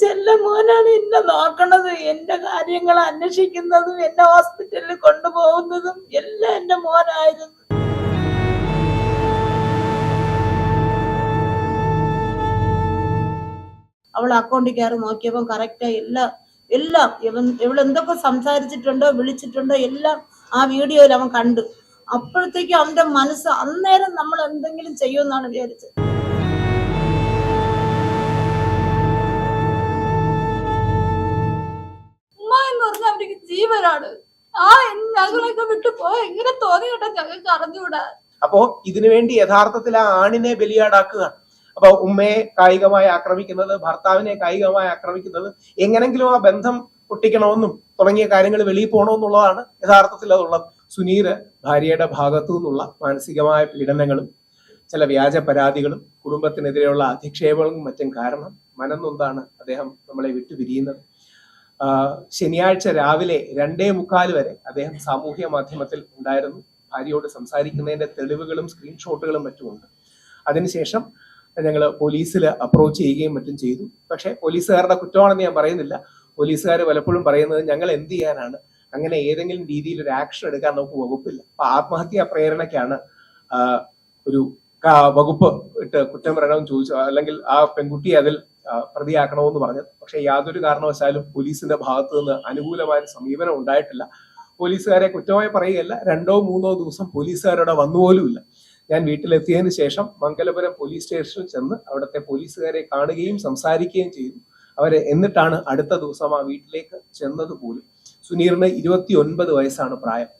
ചെല്ല മോനാണ് എന്നെ നോക്കണത് എന്റെ കാര്യങ്ങൾ അന്വേഷിക്കുന്നതും എന്നെ ഹോസ്പിറ്റലിൽ കൊണ്ടുപോകുന്നതും എല്ലാം എന്റെ മോനായിരുന്നു. അവൾ അക്കൗണ്ടിൽ കയറി നോക്കിയപ്പോൾ കറക്റ്റായി എല്ലാം എല്ലാം ഇവൻ ഇവൾ എന്തൊക്കെ സംസാരിച്ചിട്ടുണ്ടോ വിളിച്ചിട്ടുണ്ടോ എല്ലാം ആ വീഡിയോയിൽ അവൻ കണ്ടു. അപ്പോഴത്തേക്കും അവന്റെ മനസ്സ് അന്നേരം നമ്മൾ എന്തെങ്കിലും ചെയ്യുമെന്നാണ് വിചാരിച്ചത്. ജീവനാണ്. ആ ഞങ്ങളൊക്കെ വിട്ടു പോയ എങ്ങനെ തോന്നി കേട്ടോ ഞങ്ങൾക്ക് അറിഞ്ഞുകൂടാ. അപ്പോ ഇതിനുവേണ്ടി യഥാർത്ഥത്തിൽ ആ ആണിനെ ബലിയാടാക്കുക. അപ്പൊ ഉമ്മയെ കായികമായി ആക്രമിക്കുന്നത് ഭർത്താവിനെ കായികമായി ആക്രമിക്കുന്നത് എങ്ങനെങ്കിലും ആ ബന്ധം പൊട്ടിക്കണമെന്നും തുടങ്ങിയ കാര്യങ്ങൾ വെളിയിൽ പോകണമെന്നുള്ളതാണ് യഥാർത്ഥത്തിൽ അതുള്ളത്. സുനീര് ഭാര്യയുടെ ഭാഗത്തു നിന്നുള്ള മാനസികമായ പീഡനങ്ങളും ചില വ്യാജ പരാതികളും കുടുംബത്തിനെതിരെയുള്ള അധിക്ഷേപങ്ങളും മറ്റും കാരണം മനംനൊന്താണ് അദ്ദേഹം നമ്മളെ വിട്ടുപിരിയുന്നത്. ശനിയാഴ്ച രാവിലെ രണ്ടേ മുക്കാൽ വരെ അദ്ദേഹം സാമൂഹ്യ മാധ്യമത്തിൽ ഉണ്ടായിരുന്നു. ഭാര്യയോട് സംസാരിക്കുന്നതിന്റെ തെളിവുകളും സ്ക്രീൻഷോട്ടുകളും മറ്റുമുണ്ട്. അതിനുശേഷം ഞങ്ങൾ പോലീസിൽ അപ്രോച്ച് ചെയ്യുകയും മറ്റും ചെയ്തു. പക്ഷേ പോലീസുകാരുടെ കുറ്റമാണെന്ന് ഞാൻ പറയുന്നില്ല. പോലീസുകാർ പലപ്പോഴും പറയുന്നത് ഞങ്ങൾ എന്ത് ചെയ്യാനാണ്? അങ്ങനെ ഏതെങ്കിലും രീതിയിൽ ഒരു ആക്ഷൻ എടുക്കാൻ നമുക്ക് വകുപ്പില്ല. അപ്പൊ ആത്മഹത്യാ പ്രേരണയ്ക്കാണ് ഒരു വകുപ്പ് ഇട്ട് കുറ്റം പറയണമെന്ന് ചോദിച്ചു. അല്ലെങ്കിൽ ആ പെൺകുട്ടിയെ അതിൽ പ്രതിയാക്കണമെന്ന് പറഞ്ഞത്. പക്ഷെ യാതൊരു കാരണവശാലും പോലീസിന്റെ ഭാഗത്തു നിന്ന് അനുകൂലമായ സമീപനം ഉണ്ടായിട്ടില്ല. പോലീസുകാരെ കുറ്റമായി പറയുകയല്ല രണ്ടോ മൂന്നോ ദിവസം പോലീസുകാരുടെ വന്നുപോലുമില്ല. ഞാൻ വീട്ടിലെത്തിയതിനു ശേഷം മംഗലപുരം പോലീസ് സ്റ്റേഷനിൽ ചെന്ന് അവിടുത്തെ പോലീസുകാരെ കാണുകയും സംസാരിക്കുകയും ചെയ്തു. അവരെ എന്നിട്ടാണ് അടുത്ത ദിവസം ആ വീട്ടിലേക്ക് ചെന്നത് പോലും. സുനീറിന് ഇരുപത്തി ഒൻപത് വയസ്സാണ് പ്രായം.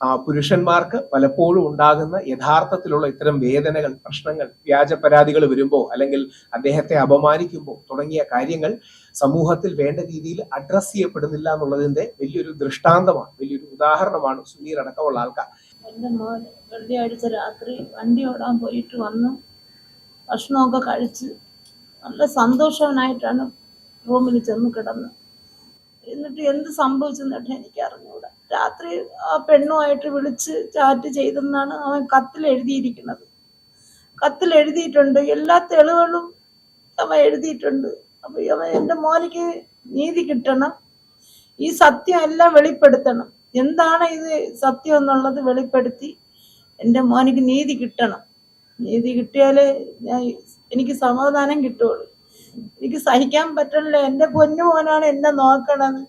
പുരുഷന്മാർക്ക് പലപ്പോഴും ഉണ്ടാകുന്ന യഥാർത്ഥത്തിലുള്ള ഇത്തരം വേദനകൾ പ്രശ്നങ്ങൾ വ്യാജ പരാതികൾ വരുമ്പോൾ അല്ലെങ്കിൽ അദ്ദേഹത്തെ അപമാനിക്കുമ്പോൾ തുടങ്ങിയ കാര്യങ്ങൾ സമൂഹത്തിൽ വേണ്ട രീതിയിൽ അഡ്രസ് ചെയ്യപ്പെടുന്നില്ല എന്നുള്ളതിന്റെ വലിയൊരു ദൃഷ്ടാന്തമാണ് വലിയൊരു ഉദാഹരണമാണ് സുനീർ അടക്കമുള്ള ആൾക്കാർ. എന്റെ മോൻ വെള്ളിയാഴ്ച രാത്രി വണ്ടി ഓടാൻ പോയിട്ട് വന്നു ഭക്ഷണമൊക്കെ കഴിച്ച് നല്ല സന്തോഷവനായിട്ടാണ് റൂമിൽ ചെന്ന് കിടന്ന്. എന്നിട്ട് എന്ത് സംഭവിച്ചെന്നിട്ട് എനിക്ക് അറിഞ്ഞുകൂടാ രാത്രി ആ പെണ്ണുമായിട്ട് വിളിച്ച് ചാറ്റ് ചെയ്തെന്നാണ് അവൻ കത്തിൽ എഴുതിയിരിക്കുന്നത് കത്തിൽ എഴുതിയിട്ടുണ്ട് എല്ലാ തെളിവുകളും അവൻ എഴുതിയിട്ടുണ്ട്. അപ്പൊ അവൻ എന്റെ മോനിക്ക് നീതി കിട്ടണം. ഈ സത്യം എല്ലാം വെളിപ്പെടുത്തണം. എന്താണ് ഇത് സത്യം എന്നുള്ളത് വെളിപ്പെടുത്തി എന്റെ മോനിക്ക് നീതി കിട്ടണം. നീതി കിട്ടിയാലേ ഞാൻ എനിക്ക് സമാധാനം കിട്ടുള്ളൂ. എനിക്ക് സഹിക്കാൻ പറ്റണില്ല. എന്റെ പൊന്നു മോനാണ് എന്നെ നോക്കണത്.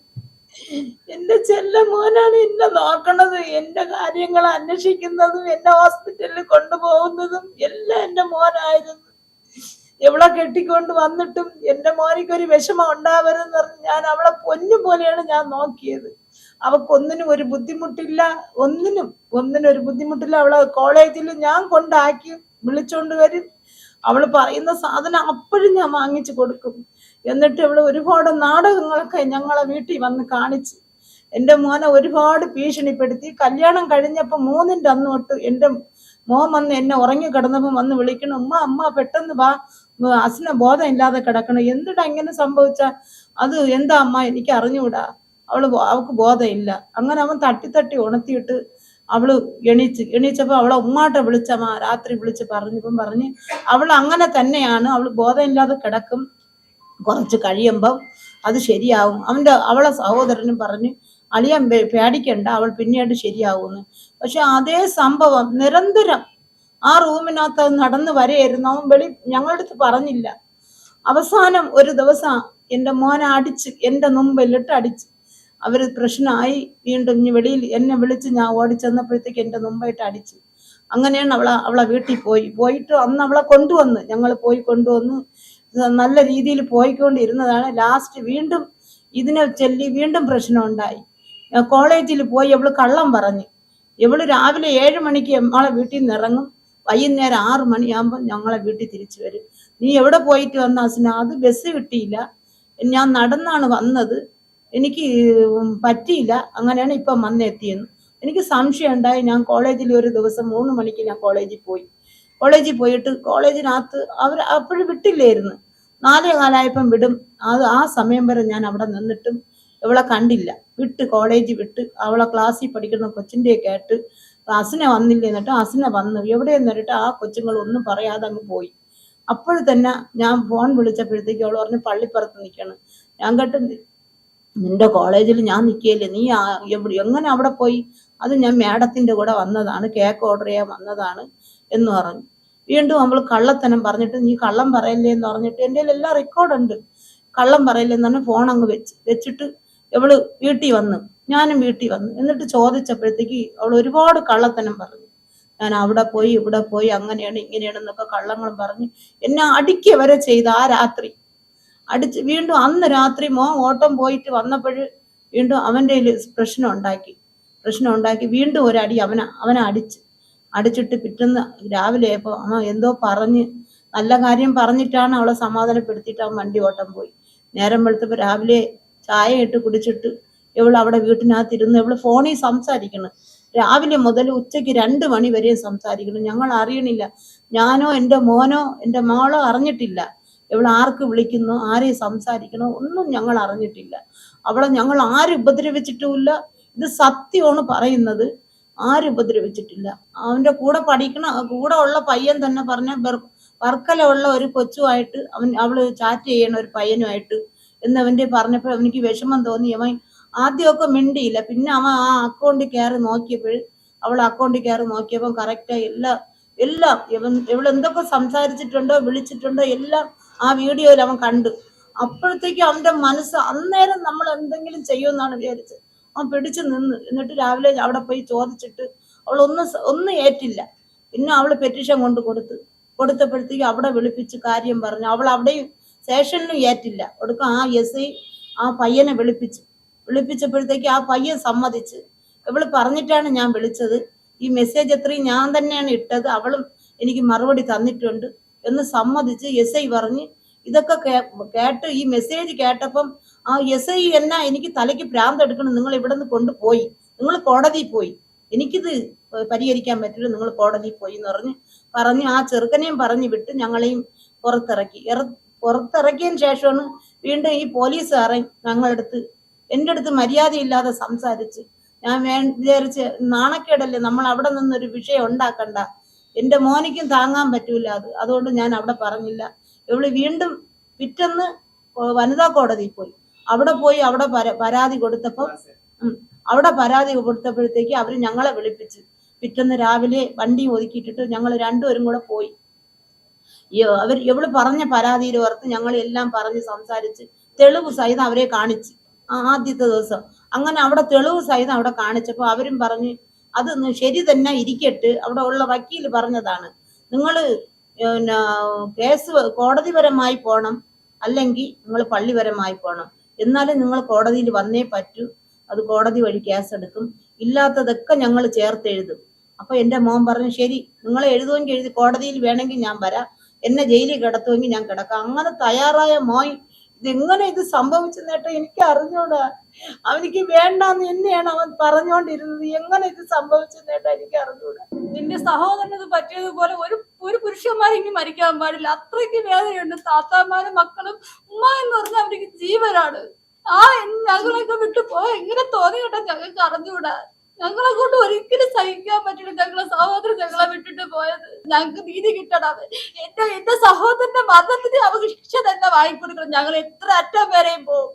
എന്റെ ചെല്ല മോനാണ് എന്നെ നോക്കണത് എന്റെ കാര്യങ്ങൾ അന്വേഷിക്കുന്നതും എന്നെ ഹോസ്പിറ്റലിൽ കൊണ്ടുപോകുന്നതും എല്ലാം എന്റെ മോനായിരുന്നു. എവളെ കെട്ടിക്കൊണ്ട് വന്നിട്ടും എന്റെ മോനിക്ക് ഒരു വിഷമം ഉണ്ടാവരുതെന്ന് പറഞ്ഞ് ഞാൻ അവളെ പൊന്നു പോലെയാണ് ഞാൻ നോക്കിയത്. അവക്കൊന്നിനും ഒരു ബുദ്ധിമുട്ടില്ല ഒന്നിനും ഒന്നിനും ഒരു ബുദ്ധിമുട്ടില്ല. അവളെ കോളേജിൽ ഞാൻ കൊണ്ടാക്കി വിളിച്ചോണ്ട് വരും. അവൾ പറയുന്ന സാധനം അപ്പോഴും ഞാൻ വാങ്ങിച്ചു കൊടുക്കും. എന്നിട്ട് ഇവൾ ഒരുപാട് നാടകങ്ങളൊക്കെ ഞങ്ങളെ വീട്ടിൽ വന്ന് കാണിച്ച് എന്റെ മോനെ ഒരുപാട് ഭീഷണിപ്പെടുത്തി. കല്യാണം കഴിഞ്ഞപ്പോൾ മൂന്നിന്റെ അന്ന് തൊട്ട് എന്റെ മോൻ വന്ന് എന്നെ ഉറങ്ങി കിടന്നപ്പോൾ വന്ന് വിളിക്കണം ഉമ്മ അമ്മ പെട്ടെന്ന് വാ. അസിനെ ബോധം ഇല്ലാതെ കിടക്കണം. എന്തിടാ ഇങ്ങനെ സംഭവിച്ച? അത് എന്താ അമ്മ? എനിക്ക് അറിഞ്ഞുകൂടാ അവൾ അവൾക്ക് ബോധമില്ല. അങ്ങനെ അവൻ തട്ടി തട്ടി ഉണർത്തിയിട്ട് അവൾ എണീച്ച് എണീച്ചപ്പോ അവളെ ഉമ്മാട്ടെ വിളിച്ചമ്മ രാത്രി വിളിച്ച് പറഞ്ഞപ്പം പറഞ്ഞ് അവൾ അങ്ങനെ തന്നെയാണ്. അവൾ ബോധമില്ലാതെ കിടക്കും. കുറച്ച് കഴിയുമ്പം അത് ശരിയാവും. അവന്റെ അവളെ സഹോദരനും പറഞ്ഞ് അളിയൻ പേടിക്കണ്ട അവൾ പിന്നീട് ശരിയാവുമെന്ന്. പക്ഷെ അതേ സംഭവം നിരന്തരം ആ റൂമിനകത്ത് നടന്നു വരെയായിരുന്നു. അവൻ വെളി ഞങ്ങളുടെ അടുത്ത് പറഞ്ഞില്ല. അവസാനം ഒരു ദിവസം എന്റെ മോനെ അടിച്ച് എന്റെ മുമ്പിലിട്ട് അടിച്ച് അവർ പ്രശ്നമായി. വീണ്ടും ഇനി വെളിയിൽ എന്നെ വിളിച്ച് ഞാൻ ഓടിച്ചെന്നപ്പോഴത്തേക്ക് എന്റെ മുമ്പായിട്ട് അടിച്ചു. അങ്ങനെയാണ് അവളെ അവളെ വീട്ടിൽ പോയി. പോയിട്ട് അന്ന് അവളെ കൊണ്ടുവന്ന് ഞങ്ങൾ പോയി കൊണ്ടുവന്ന് നല്ല രീതിയിൽ പോയിക്കൊണ്ടിരുന്നതാണ്. ലാസ്റ്റ് വീണ്ടും ഇതിനെ ചൊല്ലി വീണ്ടും പ്രശ്നം ഉണ്ടായി കോളേജിൽ പോയി അവൾ കള്ളം പറഞ്ഞു. ഇവൾ രാവിലെ ഏഴ് മണിക്ക് നമ്മളെ വീട്ടിൽ നിന്ന് ഇറങ്ങും. വൈകുന്നേരം ആറ് മണിയാകുമ്പോൾ ഞങ്ങളെ വീട്ടിൽ തിരിച്ചു വരും. നീ എവിടെ പോയിട്ട് വന്ന അസിന അത് ബസ് കിട്ടിയില്ല. ഞാൻ നടന്നാണ് വന്നത്. എനിക്ക് പറ്റിയില്ല. അങ്ങനെയാണ് ഇപ്പം വന്നെത്തിയെന്ന്. എനിക്ക് സംശയം ഉണ്ടായി. ഞാൻ കോളേജിൽ ഒരു ദിവസം മൂന്ന് മണിക്ക് ഞാൻ കോളേജിൽ പോയി. കോളേജിൽ പോയിട്ട് കോളേജിനകത്ത് അവർ അപ്പോഴും വിട്ടില്ലായിരുന്നു. നാലേ കാലായപ്പം വിടും. അത് ആ സമയം വരെ ഞാൻ അവിടെ നിന്നിട്ടും ഇവളെ കണ്ടില്ല. വിട്ട് കോളേജ് വിട്ട് അവളെ ക്ലാസ്സിൽ പഠിക്കുന്ന കൊച്ചിന്റെ കേട്ട് അസിനെ വന്നില്ല എന്നിട്ട് അസിനെ വന്നു. എവിടെ എന്നിട്ട് ആ കൊച്ചുങ്ങളൊന്നും പറയാതെ അങ്ങ് പോയി. അപ്പോൾ തന്നെ ഞാൻ ഫോൺ വിളിച്ചപ്പോഴത്തേക്ക് അവൾ പറഞ്ഞ് പള്ളിപ്പുറത്ത് നിൽക്കണം. ഞാൻ കേട്ടു നിന്റെ കോളേജിൽ ഞാൻ നിൽക്കുകയില്ലേ? നീ എങ്ങനെ അവിടെ പോയി? അത് ഞാൻ മേഡത്തിന്റെ കൂടെ വന്നതാണ്. കേക്ക് ഓർഡർ ചെയ്യാൻ വന്നതാണ് എന്ന് പറഞ്ഞു. വീണ്ടും നമ്മൾ കള്ളത്തനം പറഞ്ഞിട്ട് നീ കള്ളം പറയല്ലേ എന്ന് പറഞ്ഞിട്ട് എന്റെ എല്ലാം റെക്കോർഡുണ്ട് കള്ളം പറയല്ലേ എന്ന് പറഞ്ഞ് ഫോൺ അങ്ങ് വെച്ച് വെച്ചിട്ട് ഇവൾ വീട്ടിൽ വന്നു ഞാനും വീട്ടിൽ വന്നു എന്നിട്ട് ചോദിച്ചപ്പോഴത്തേക്ക് അവൾ ഒരുപാട് കള്ളത്തനം പറഞ്ഞു. ഞാൻ അവിടെ പോയി ഇവിടെ പോയി അങ്ങനെയാണ് ഇങ്ങനെയാണെന്നൊക്കെ കള്ളങ്ങളും പറഞ്ഞ് എന്നെ അടിക്കുക വരെ ചെയ്ത് ആ രാത്രി. അടിച്ച് വീണ്ടും അന്ന് രാത്രി മോൻ ഓട്ടം പോയിട്ട് വന്നപ്പോൾ വീണ്ടും അവന്റെ പ്രശ്നം ഉണ്ടാക്കി. പ്രശ്നം ഉണ്ടാക്കി വീണ്ടും ഒരടി അവനെ അവനെ അടിച്ച്. അടിച്ചിട്ട് പിറ്റേന്ന് രാവിലെ ആയപ്പോൾ അമ്മ എന്തോ പറഞ്ഞ് നല്ല കാര്യം പറഞ്ഞിട്ടാണ് അവളെ സമാധാനപ്പെടുത്തിയിട്ട് അവൻ വണ്ടി ഓട്ടം പോയി. നേരം വെളുത്തപ്പോൾ രാവിലെ ചായ ഇട്ട് കുടിച്ചിട്ട് ഇവൾ അവിടെ വീട്ടിനകത്തിരുന്ന് ഇവൾ ഫോണിൽ സംസാരിക്കണം. രാവിലെ മുതൽ ഉച്ചയ്ക്ക് രണ്ട് മണി വരെയും സംസാരിക്കണം. ഞങ്ങൾ അറിയണില്ല. ഞാനോ എന്റെ മോനോ എന്റെ മോളോ അറിഞ്ഞിട്ടില്ല. ഇവൾ ആർക്ക് വിളിക്കുന്നു ആരെ സംസാരിക്കണോ ഒന്നും ഞങ്ങൾ അറിഞ്ഞിട്ടില്ല. അവളെ ഞങ്ങൾ ആരും ഉപദ്രവിച്ചിട്ടുമില്ല. ഇത് സത്യമാണ് പറയുന്നത്. ആരും ഉപദ്രവിച്ചിട്ടില്ല. അവന്റെ കൂടെ പഠിക്കണ കൂടെ ഉള്ള പയ്യൻ തന്നെ പറഞ്ഞ വർക്കല ഉള്ള ഒരു കൊച്ചുമായിട്ട് അവൻ അവൾ ചാറ്റ് ചെയ്യണ ഒരു പയ്യനുമായിട്ട് എന്ന് അവന്റെ പറഞ്ഞപ്പോൾ അവനിക്ക് വിഷമം തോന്നി. അവൻ ആദ്യമൊക്കെ മിണ്ടിയില്ല. പിന്നെ അവൻ ആ അക്കൗണ്ട് കയറി നോക്കിയപ്പോൾ അവൾ അക്കൗണ്ട് കയറി നോക്കിയപ്പോൾ കറക്റ്റായി എല്ലാം എല്ലാം ഇവൻ ഇവൾ എന്തൊക്കെ സംസാരിച്ചിട്ടുണ്ടോ വിളിച്ചിട്ടുണ്ടോ എല്ലാം ആ വീഡിയോയിൽ അവൻ കണ്ടു. അപ്പോഴത്തേക്കും അവന്റെ മനസ്സ് അന്നേരം നമ്മൾ എന്തെങ്കിലും ചെയ്യുമെന്നാണ് വിചാരിച്ചത്. അവൻ പിടിച്ചു നിന്ന് എന്നിട്ട് രാവിലെ അവിടെ പോയി ചോദിച്ചിട്ട് അവൾ ഒന്ന് ഒന്നും ഏറ്റില്ല. പിന്നെ അവൾ പെറ്റീഷൻ കൊണ്ട് കൊടുത്ത്. കൊടുത്തപ്പോഴത്തേക്കും അവിടെ വിളിപ്പിച്ച് കാര്യം പറഞ്ഞു. അവൾ അവിടെയും സ്റ്റേഷനിലും ഏറ്റില്ല. ഒടുക്കം ആ എസ് ഐ ആ പയ്യനെ വിളിപ്പിച്ചു. വിളിപ്പിച്ചപ്പോഴത്തേക്ക് ആ പയ്യൻ സമ്മതിച്ച്. ഇവൾ പറഞ്ഞിട്ടാണ് ഞാൻ വിളിച്ചത്. ഈ മെസ്സേജ് എത്രയും ഞാൻ തന്നെയാണ് ഇട്ടത്. അവളും എനിക്ക് മറുപടി തന്നിട്ടുണ്ട് എന്ന് സമ്മതിച്ച് എസ് ഐ പറഞ്ഞ്. ഇതൊക്കെ കേട്ട് ഈ മെസ്സേജ് കേട്ടപ്പം ആ എസ് ഐ എന്നാ എനിക്ക് തലയ്ക്ക് ഭ്രാന്ത് എടുക്കണം നിങ്ങൾ ഇവിടെ നിന്ന് കൊണ്ടുപോയി. നിങ്ങൾ കോടതിയിൽ പോയി. എനിക്കിത് പരിഹരിക്കാൻ പറ്റില്ല നിങ്ങൾ കോടതിയിൽ പോയി എന്ന് പറഞ്ഞ് പറഞ്ഞ് ആ ചെറുക്കനെയും പറഞ്ഞു വിട്ട് ഞങ്ങളെയും പുറത്തിറക്കി. പുറത്തിറക്കിയതിന് ശേഷമാണ് വീണ്ടും ഈ പോലീസ് പോലീസുകാരൻ ഞങ്ങളടുത്ത് എന്റെ അടുത്ത് മര്യാദയില്ലാതെ സംസാരിച്ച് ഞാൻ വേ വിചാരിച്ച് നാണക്കേടല്ലേ നമ്മൾ അവിടെ നിന്നൊരു വിഷയം ഉണ്ടാക്കണ്ട. എന്റെ മോനിക്കും താങ്ങാൻ പറ്റൂല അത് അതുകൊണ്ട് ഞാൻ അവിടെ പറഞ്ഞില്ല. ഇവൾ വീണ്ടും പിറ്റന്ന് വനിതാ കോടതിയിൽ പോയി. അവിടെ പോയി അവിടെ പരാതി കൊടുത്തപ്പോൾ അവിടെ പരാതി കൊടുത്തപ്പോഴത്തേക്ക് അവർ ഞങ്ങളെ വിളിപ്പിച്ച് പിറ്റന്ന് രാവിലെ വണ്ടി ഒതുക്കിയിട്ടിട്ട് ഞങ്ങൾ രണ്ടുപേരും കൂടെ പോയി. അവർ എവിടെ പറഞ്ഞ പരാതിയിൽ ഓർത്ത് ഞങ്ങൾ എല്ലാം പറഞ്ഞ് സംസാരിച്ച് തെളിവ് സഹിതം അവരെ കാണിച്ച്. ആദ്യത്തെ ദിവസം. അങ്ങനെ അവിടെ തെളിവ് സഹിതം അവിടെ കാണിച്ചപ്പോൾ അവരും പറഞ്ഞ് അത് ശരി തന്നെ ഇരിക്കട്ട്. അവിടെ ഉള്ള വക്കീൽ പറഞ്ഞതാണ്. നിങ്ങൾ പിന്നെ കേസ് കോടതിപരമായി പോകണം അല്ലെങ്കിൽ നിങ്ങൾ പള്ളിപരമായി പോണം. എന്നാലും നിങ്ങൾ കോടതിയിൽ വന്നേ പറ്റൂ. അത് കോടതി വഴി കേസ് എടുക്കും. ഇല്ലാത്തതൊക്കെ ഞങ്ങൾ ചേർത്ത് എഴുതും. അപ്പൊ എന്റെ മോൻ പറഞ്ഞു ശരി നിങ്ങൾ എഴുതുമെങ്കിൽ എഴുതി കോടതിയിൽ വേണമെങ്കിൽ ഞാൻ വരാം. എന്നെ ജയിലിൽ കിടത്തുമെങ്കിൽ ഞാൻ കിടക്കാം. അങ്ങനെ തയ്യാറായ മോൻ ഇതെങ്ങനെ ഇത് സംഭവിച്ചെന്നേട്ടോ എനിക്ക് അറിഞ്ഞോടാ. അവനിക്ക് വേണ്ടാന്ന് തന്നെയാണ് അവൻ പറഞ്ഞുകൊണ്ടിരുന്നത് എങ്ങനെ ഇത് സംഭവിച്ചെന്നേട്ടോ എനിക്ക് അറിഞ്ഞൂടാ. നിന്റെ സഹോദരനത് പറ്റിയതുപോലെ ഒരു ഒരു പുരുഷന്മാരെങ്കിൽ മരിക്കാൻ പാടില്ല. അത്രയ്ക്ക് വേദനയുണ്ട്. താത്താമാരും മക്കളും ഉമ്മ എന്ന് പറഞ്ഞാൽ അവർക്ക് ജീവനാണ്. ആ ഞങ്ങളൊക്കെ വിട്ടു പോ എങ്ങനെ തോന്നി കേട്ടോ ഞങ്ങൾക്ക് അറിഞ്ഞൂടാ? ഞങ്ങളെ കൊണ്ട് ഒരിക്കലും സഹിക്കാൻ പറ്റില്ല. ഞങ്ങളെ സഹോദരൻ ഞങ്ങളെ വിട്ടിട്ട് പോയത്. ഞങ്ങൾക്ക് നീതി കിട്ടണം എന്റെ എന്റെ സഹോദരന്റെ മരണത്തിന് അവർക്ക് ശിക്ഷ തന്നെ വാങ്ങിക്കൊടുക്കണം. ഞങ്ങൾ എത്ര അറ്റം വരെയും പോകും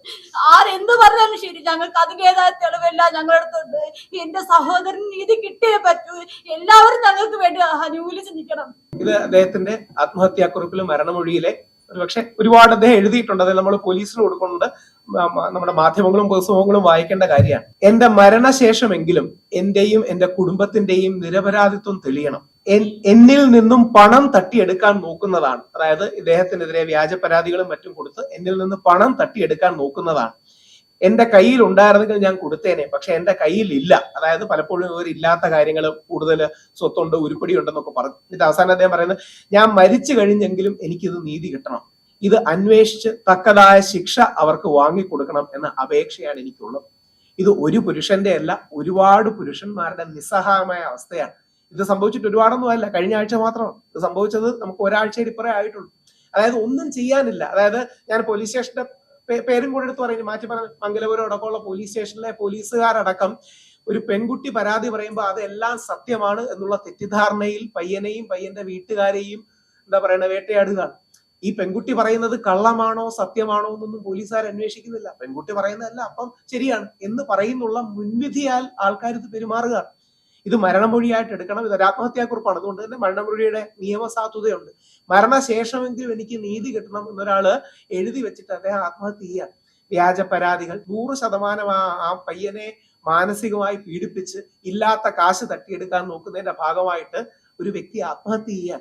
ആരെന്ത് പറഞ്ഞാലും ശരി. ഞങ്ങൾക്ക് അതിന്റെതായ തെളിവെല്ലാം ഞങ്ങളുടെ അടുത്തുണ്ട് എന്റെ സഹോദരന് നീതി കിട്ടിയേ പറ്റൂ. എല്ലാവരും ഞങ്ങൾക്ക് വേണ്ടി അനുകൂലിച്ച് നിൽക്കണം. ഇത് അദ്ദേഹത്തിന്റെ ആത്മഹത്യാക്കുറിപ്പിലും മരണമൊഴിയിലെ ഒരുപക്ഷെ ഒരുപാട് അദ്ദേഹം എഴുതിയിട്ടുണ്ട്. അത് നമ്മൾ പോലീസിന് കൊടുക്കുന്നുണ്ട്. നമ്മുടെ മാധ്യമങ്ങളും പുസ്തകങ്ങളും വായിക്കേണ്ട കാര്യമാണ്. എന്റെ മരണശേഷമെങ്കിലും എന്റെയും എന്റെ കുടുംബത്തിന്റെയും നിരപരാധിത്വം തെളിയണം. എന്നിൽ നിന്നും പണം തട്ടിയെടുക്കാൻ നോക്കുന്നതാണ്. അതായത് ഇദ്ദേഹത്തിനെതിരെ വ്യാജ പരാതികളും മറ്റും കൊടുത്ത് എന്നിൽ നിന്ന് പണം തട്ടിയെടുക്കാൻ നോക്കുന്നതാണ്. എന്റെ കയ്യിൽ ഉണ്ടായിരുന്നെങ്കിൽ ഞാൻ കൊടുത്തേനെ പക്ഷെ എന്റെ കയ്യിൽ ഇല്ല അതായത് പലപ്പോഴും ഇവർ ഇല്ലാത്ത കാര്യങ്ങൾ കൂടുതൽ സ്വത്തുണ്ട് ഉരുപ്പടി ഉണ്ടെന്നൊക്കെ പറഞ്ഞു. എന്നിട്ട് അവസാനം അദ്ദേഹം പറയുന്നത് ഞാൻ മരിച്ചു കഴിഞ്ഞെങ്കിലും എനിക്കിത് നീതി കിട്ടണം. ഇത് അന്വേഷിച്ച് തക്കതായ ശിക്ഷ അവർക്ക് വാങ്ങിക്കൊടുക്കണം എന്ന അപേക്ഷയാണ് എനിക്കുള്ളത്. ഇത് ഒരു പുരുഷന്റെ അല്ല ഒരുപാട് പുരുഷന്മാരുടെ നിസ്സഹായമായ അവസ്ഥയാണ്. ഇത് സംഭവിച്ചിട്ട് ഒരുപാടൊന്നും അല്ല കഴിഞ്ഞ ആഴ്ച മാത്രമാണ്. ഇത് സംഭവിച്ചത് നമുക്ക് ഒരാഴ്ചയിൽ ഇപ്പറേ ആയിട്ടുള്ളൂ. അതായത് ഒന്നും ചെയ്യാനില്ല. അതായത് ഞാൻ പോലീസ് സ്റ്റേഷന്റെ പേരും കൂടെ എടുത്ത് പറയുന്നത് മാറ്റി പറഞ്ഞ മംഗലപുരം അടക്കമുള്ള പോലീസ് സ്റ്റേഷനിലെ പോലീസുകാരടക്കം ഒരു പെൺകുട്ടി പരാതി പറയുമ്പോൾ അതെല്ലാം സത്യമാണ് എന്നുള്ള തെറ്റിദ്ധാരണയിൽ പയ്യനെയും പയ്യന്റെ വീട്ടുകാരെയും എന്താ പറയുക വേട്ടയാടുകയാണ്. ഈ പെൺകുട്ടി പറയുന്നത് കള്ളമാണോ സത്യമാണോ എന്നൊന്നും പോലീസുകാർ അന്വേഷിക്കുന്നില്ല. പെൺകുട്ടി പറയുന്നതല്ല അപ്പം ശരിയാണ്. എന്ന് പറയുന്നുള്ള മുൻവിധിയാൽ ആൾക്കാർ ഇത് പെരുമാറുകയാണ് ഇത് മരണമൊഴിയായിട്ട് എടുക്കണം. ഇത് ഒരു അതുകൊണ്ട് തന്നെ മരണമൊഴിയുടെ നിയമസാധുതയുണ്ട്. മരണശേഷമെങ്കിലും എനിക്ക് നീതി കിട്ടണം എന്നൊരാൾ എഴുതി വെച്ചിട്ട് അദ്ദേഹം ആത്മഹത്യ ചെയ്യുക. വ്യാജ പരാതികൾ. നൂറ് ശതമാനം ആ ആ പയ്യനെ മാനസികമായി പീഡിപ്പിച്ച് ഇല്ലാത്ത കാശ് തട്ടിയെടുക്കാൻ നോക്കുന്നതിന്റെ ഭാഗമായിട്ട് ഒരു വ്യക്തി ആത്മഹത്യ ചെയ്യാൻ